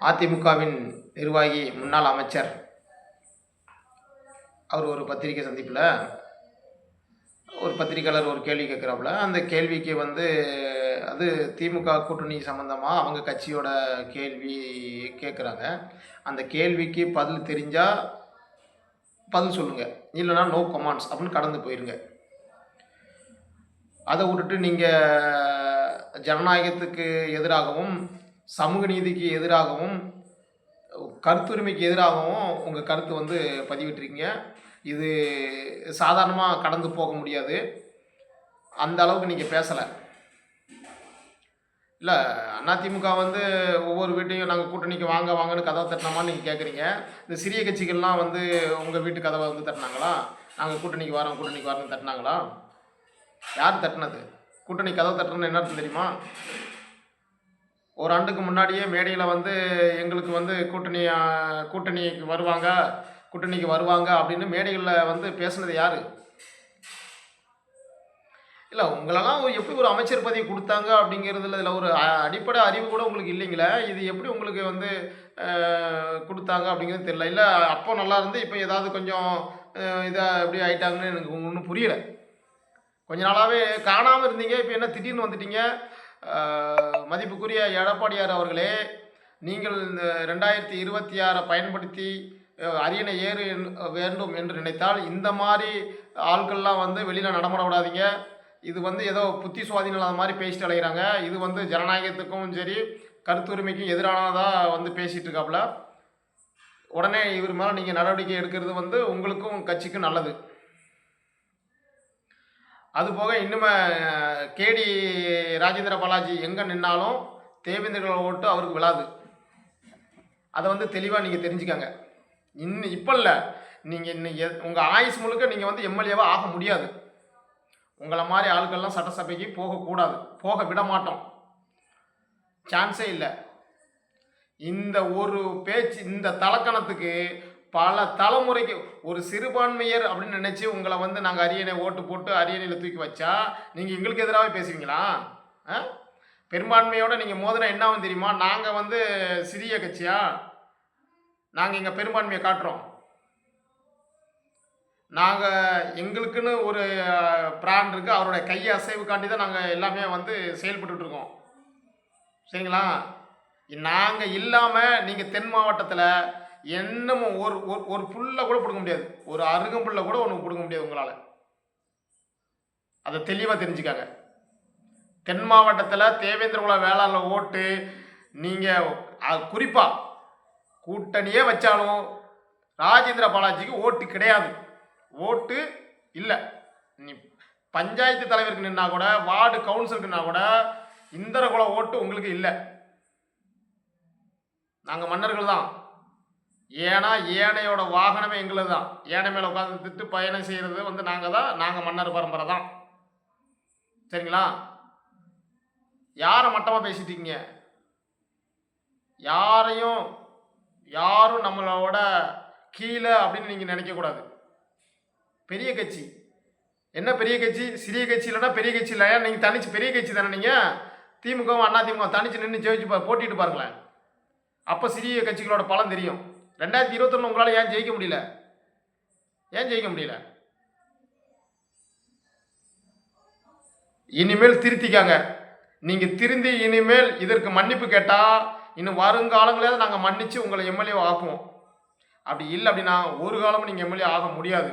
அதிமுகவின் நிர்வாகி முன்னாள் அமைச்சர். அவர் ஒரு பத்திரிகை சந்திப்பில் ஒரு பத்திரிக்கையாளர் ஒரு கேள்வி கேட்குறாப்புல. அந்த கேள்விக்கு வந்து அது திமுக கூட்டணி சம்மந்தமாக அவங்க கட்சியோட கேள்வி கேட்குறாங்க. அந்த கேள்விக்கு பதில் தெரிஞ்சால் பதில் சொல்லுங்கள் இல்லைனா நோ கமாண்ட்ஸ் அப்படின்னு கடந்து போயிருங்க. அதை விட்டுட்டு நீங்கள் ஜனநாயகத்துக்கு எதிராகவும் சமூக நீதிக்கு எதிராகவும் கருத்துரிமைக்கு எதிராகவும் உங்கள் கருத்து வந்து பதிவிட்டிருக்கீங்க. இது சாதாரணமாக கடந்து போக முடியாது. அந்த அளவுக்கு நீங்கள் பேசலை. இல்லை அதிமுக வந்து ஒவ்வொரு வீட்டையும் நாங்கள் கூட்டணிக்கு வாங்க வாங்கன்னு கதவை தட்டினோமான்னு நீங்கள் கேட்குறீங்க இந்த சிறிய கட்சிகள்லாம் வந்து உங்கள் வீட்டு கதவை வந்து தட்டினாங்களா? நாங்கள் கூட்டணிக்கு வரோம் கூட்டணிக்கு வரோம்னு தட்டினாங்களா? யார் தட்டினது? கூட்டணி கதவை தட்டுறதுன்னு என்ன தெரியுமா? ஒரு ஆண்டுக்கு முன்னாடியே மேடையில் வந்து எங்களுக்கு வந்து கூட்டணி கூட்டணிக்கு வருவாங்க கூட்டணிக்கு வருவாங்க அப்படின்னு மேடைகளில் வந்து பேசுனது யார்? இல்லை உங்களெல்லாம் எப்படி ஒரு அமைச்சர் பதவி கொடுத்தாங்க அப்படிங்கிறதுல இதில் ஒரு அடிப்படை அறிவு கூட உங்களுக்கு இல்லைங்களே? இது எப்படி உங்களுக்கு வந்து கொடுத்தாங்க அப்படிங்கிறது தெரியல. இல்லை அப்போ நல்லா இருந்து இப்போ ஏதாவது கொஞ்சம் இதாக எப்படி ஆயிட்டாங்கன்னு எனக்கு ஒன்றும் புரியல. கொஞ்ச நாளாகவே காணாமல் இருந்தீங்க இப்போ என்ன திடீர்னு வந்துட்டீங்க? மதிப்புக்குரிய எடப்பாடியார் அவர்களே நீங்கள் இந்த ரெண்டாயிரத்தி இருபத்தி ஆறை பயன்படுத்தி அரியணை ஏறு வேண்டும் என்று நினைத்தால் இந்த மாதிரி ஆட்கள்லாம் வந்து வெளியில் நடமாட விடாதீங்க. இது வந்து ஏதோ புத்தி சுவாதீனம் இல்லாத மாதிரி பேசிட்டு அலைகிறாங்க இது வந்து ஜனநாயகத்துக்கும் சரி கருத்துரிமைக்கும் எதிரானதாக வந்து பேசிகிட்டு இருக்காப்புல உடனே இவர் மேலே நீங்கள் நடவடிக்கை எடுக்கிறது வந்து உங்களுக்கும் கட்சிக்கும் நல்லது. அதுபோக இன்னுமே கேடி ராஜேந்திர பாலாஜி எங்கே நின்னாலும் தேவேந்திரர்களை ஓட்டு அவருக்கு விழாது. அதை வந்து தெளிவாக நீங்கள் தெரிஞ்சுக்கங்க. இன்னும் இப்போ இல்லை. நீங்கள் இன்னும் உங்கள் ஆயுஸ் முழுக்க நீங்கள் வந்து எம்எல்ஏவாக ஆக முடியாது. உங்களை மாதிரி ஆட்கள்லாம் சட்டசபைக்கு போகக்கூடாது. போக விட மாட்டோம் சான்ஸே இல்லை. இந்த ஒரு பேச்சு இந்த தலக்கணத்துக்கு பல தலைமுறைக்கு ஒரு சிறுபான்மையர் அப்படின்னு நினச்சி உங்களை வந்து நாங்கள் அரியணை ஓட்டு போட்டு அரியணையில் தூக்கி வச்சா நீங்கள் எங்களுக்கு எதிராகவே பேசுவீங்களா? ஆ? நீங்கள் மோதினா என்ன தெரியுமா? நாங்கள் வந்து சிறிய கட்சியா? நாங்கள் எங்கள் பெரும்பான்மையை காட்டுறோம். நாங்கள் எங்களுக்குன்னு ஒரு பிராண்ட் இருக்குது அவருடைய கை அசைவுக்காண்டி தான் நாங்கள் எல்லாமே வந்து செயல்பட்டுருக்கோம் சரிங்களா? நாங்கள் இல்லாமல் நீங்கள் தென் மாவட்டத்தில் என்னமும் ஒரு ஒரு ஒரு புல்லை கூட பிடுங்க முடியாது. ஒரு அருகம்புல்லை கூட ஒன்று பிடுங்க முடியாது உங்களால். அதை தெளிவாக தெரிஞ்சுக்காங்க. தென் மாவட்டத்தில் தேவேந்திரகுல வேளாளர் ஓட்டு நீங்கள் குறிப்பாக கூட்டணியே வச்சாலும் ராஜேந்திர பாலாஜிக்கு ஓட்டு கிடையாது. ஓட்டு இல்லை. நீ பஞ்சாயத்து தலைவருக்கு நின்னா கூட வார்டு கவுன்சிலுக்கின்னா கூட இந்திரகுல ஓட்டு உங்களுக்கு இல்லை. நாங்கள் மன்னர்கள் தான். ஏன்னா ஏனையோட வாகனமே எங்களது தான் ஏனை மேலே உட்காந்துட்டு பயணம் செய்கிறது வந்து நாங்கள் தான் நாங்கள் மன்னர் பரம்பரை தான். சரிங்களா? யாரை மட்டமாக பேசிட்டீங்க? யாரையும் யாரும் நம்மளோட கீழே அப்படின்னு நீங்கள் நினைக்கக்கூடாது. பெரிய கட்சி. என்ன பெரிய கட்சி? சிறிய கட்சி இல்லைன்னா பெரிய கட்சி இல்லை நீங்கள் தனிச்சு பெரிய கட்சி தானே நீங்கள் திமுகவும் அண்ணா திமுக தனிச்சு நின்று ஜெயிச்சு போட்டிட்டு பாருங்களேன். அப்போ சிறிய கட்சிகளோட பலம் தெரியும். ரெண்டாயிரத்தி இருபத்தொன்னு உங்களால் ஏன் ஜெயிக்க முடியல? ஏன் ஜெயிக்க முடியல? இனிமேல் திருத்திக்காங்க. நீங்கள் திருந்தி இனிமேல் இதற்கு மன்னிப்பு கேட்டால் இன்னும் வருங்காலங்களே நாங்கள் மன்னித்து உங்களை எம்எல்ஏ ஆக்குவோம் அப்படி இல்லை அப்படின்னா ஒரு காலமும் நீங்கள் எம்எல்ஏ ஆக முடியாது.